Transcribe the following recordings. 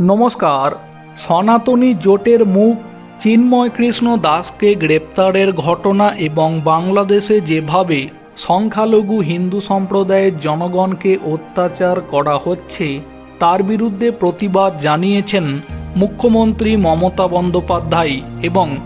নমস্কার, সনাতনী জোটের মুখ চিন্ময় কৃষ্ণ দাসকে গ্রেপ্তারের ঘটনা এবং বাংলাদেশে যেভাবে সংখ্যালঘু হিন্দু সম্প্রদায়ের জনগণকে অত্যাচার করা হচ্ছে, তার বিরুদ্ধে প্রতিবাদ জানিয়েছেন মুখ্যমন্ত্রী মমতা বন্দ্যোপাধ্যায় এবং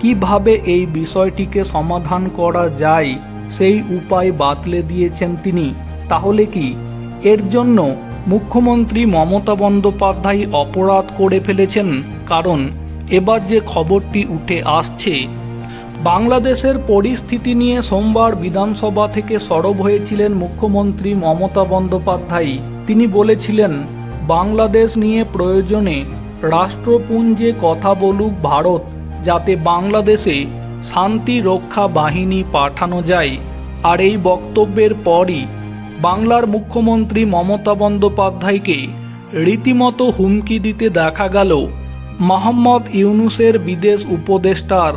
কীভাবে এই বিষয়টিকে সমাধান করা যায়, সেই উপায় বাতলে দিয়েছেন তিনি। তাহলে কি? এর জন্য মুখ্যমন্ত্রী মমতা বন্দ্যোপাধ্যায় অপরাধ করে ফেলেছেন কারণ এবার যে খবরটি উঠে আসছে, বাংলাদেশের পরিস্থিতি নিয়ে সোমবার বিধানসভা থেকে সরব হয়েছিলেন মুখ্যমন্ত্রী মমতা বন্দ্যোপাধ্যায়। তিনি বলেছিলেন, বাংলাদেশ নিয়ে প্রয়োজনে রাষ্ট্রপুঞ্জে কথা বলুক ভারত, যাতে বাংলাদেশে শান্তি রক্ষা বাহিনী পাঠানো যায়। আর এই বক্তব্যের পরই বাংলার মুখ্যমন্ত্রী মমতা বন্দ্যোপাধ্যায়কে রীতিমতো হুমকি দিতে দেখা গেল মোহাম্মদ ইউনুসের বিদেশ উপদেষ্টার।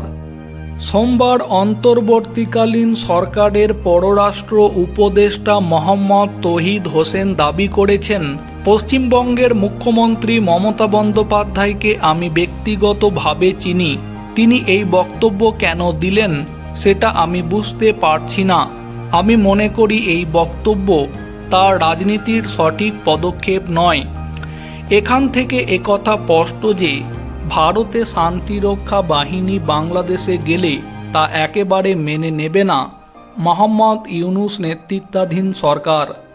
সোমবার অন্তর্বর্তীকালীন সরকারের পররাষ্ট্র উপদেষ্টা মোহাম্মদ তহিদ হোসেন দাবি করেছেন, পশ্চিমবঙ্গের মুখ্যমন্ত্রী মমতা বন্দ্যোপাধ্যায়কে আমি ব্যক্তিগতভাবে চিনি, তিনি এই বক্তব্য কেন দিলেন সেটা আমি বুঝতে পারছি না। আমি মনে করি এই বক্তব্য তার রাজনীতির সঠিক পদক্ষেপ নয়। এখান থেকে একথা স্পষ্ট যে, ভারতে শান্তিরক্ষা বাহিনী বাংলাদেশে গেলে তা একেবারে মেনে নেবে না। মোহাম্মদ ইউনুস নেতৃত্বাধীন সরকার।